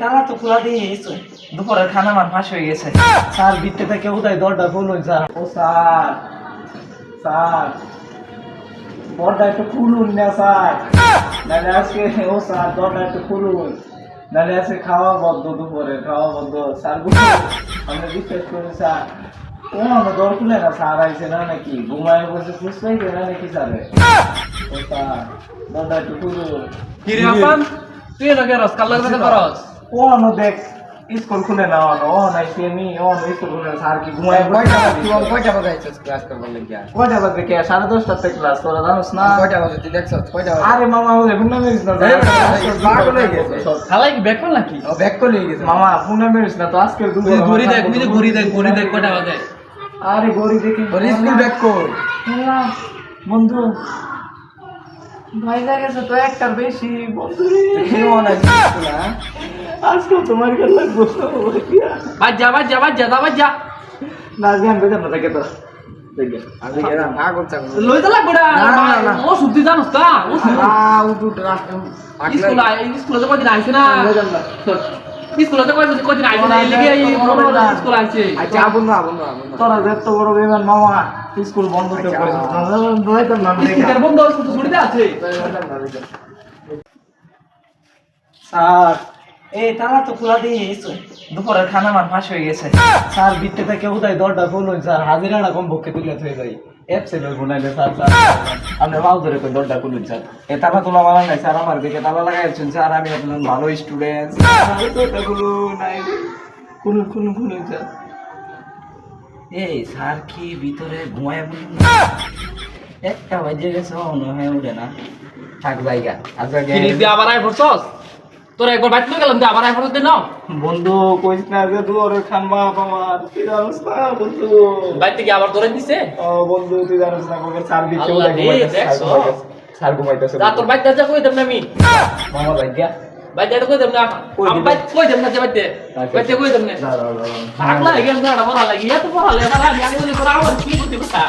তালা তো খোলা দিয়ে দুপুরের খানা আমার ফাঁস হয়ে গেছে। স্যার, ভিতরে থেকে কোথায় দরজা খুলুন স্যার ও, স্যার। স্যার। একটু খুলুন না, স্যার। নাহলে আজকে, ও, স্যার, দরজা একটু খুলুন। নাহলে আজকে খাওয়া বদ্ধ দুপুরে, খাওয়া বদ্ধ স্যার আমরা বিশ্বাস করি, স্যার। ও আমার দর খুলে না, স্যার, আইছে না নাকি? ঘুমায় বসে সুস্থ না নাকি, স্যারে? ও, স্যার, দরজা একটু খুলুন। কিরে হাসান তুই এটা কেরস কাল লাগতে করস? ও নো দেখ স্কুল খুলে না ও ও নাই সেমি ও স্কুল খুলে স্যার কি ঘুমায় কয়টা তুই কয়টা বাজে আইছিস ক্লাস করবার লাগিয়া? কয়টা বাজে কে? সাড়ে দশটার থেকে ক্লাস তোরা জানোস না? কয়টা বাজে? তুই দেখছস কয়টা বাজে? আরে মামা ওদের ফোন মেরিস না এই, এই, পাগল হয়ে গেছে। খালাই কি ব্যাক নাকি? ও ব্যাক করে নিয়ে গেছে। মামা ফোন মেরিস না তো আজকের তুই দুপুর ঘড়ি দেখ তুই ঘড়ি দেখ ঘড়ি দেখ কটা বাজে? আরে গড়ি দেখি ওর স্কুল ব্যাক কর বন্ধু ভাই গেছে তো একটার বেশি? আজকে তোমার কাছে লাগবো। বাদ যা বাদ যা বাদ যা বাদ যা। না আজকে আমি বেতন না থাকে তো না। না, না, না। না। স্কুল স্কুলে স্কুলে কদিন আইছে না এই লিগে এই স্কুল আইছে আচ্ছা আবুন না আবুন না তোরা যত বড় বেমান মামা স্কুল বন্ধ করে আচ্ছা। করেছিস না বন্ধ স্কুল তো ছুটিতে আছে। স্যার এই তালা তো খোলা দিয়ে দুপুরের খানা আমার ফাঁস হয়ে গেছে। স্যার ভিতরে থেকে কোথায় দরজা খুলুন স্যার। হাজিরাটা কম পক্ষে তুলে থয়ে যাই গুনাইলে স্যার স্যার। মাল ধরে দরজা খুলুন, স্যার। এ তালা তোলা নাই, স্যার। আমার দিকে তালা স্যার। আমি আপনার ভালো স্টুডেন্ট খুলুন খুলুন খুলুন স্যার। এই, স্যার, কি ভিতরে ঘুমায় বলুন একটা বাজে গেছে অন্য হয়ে, উঠে না। থাক, জায়গা। কিনি আবার পড়ছস তোর একবার বাইতে গেলাম দিয়ে আবার আই পড়ছ দে বন্ধু কইস না যে দুয়ারে খান মা আমার তুই জানিস না বন্ধু? বাইতে কি আবার ধরে দিছে ও বন্ধু তুই জানিস না কবে সার দিচ্ছে ওটা দেখছ? সার ঘুমাইতেছে যা তোর বাইতে যা কই দেব না আমি? মামা গিয়া বাইতে কই দেব না? আমি? বাইতে কই দেব না যে বাইতে বাইতে কই দেব? না। পাগলা হয়ে গেল না বড় লাগি এত বড় লাগে না আমি আগে আমার কি বুদ্ধি কথা?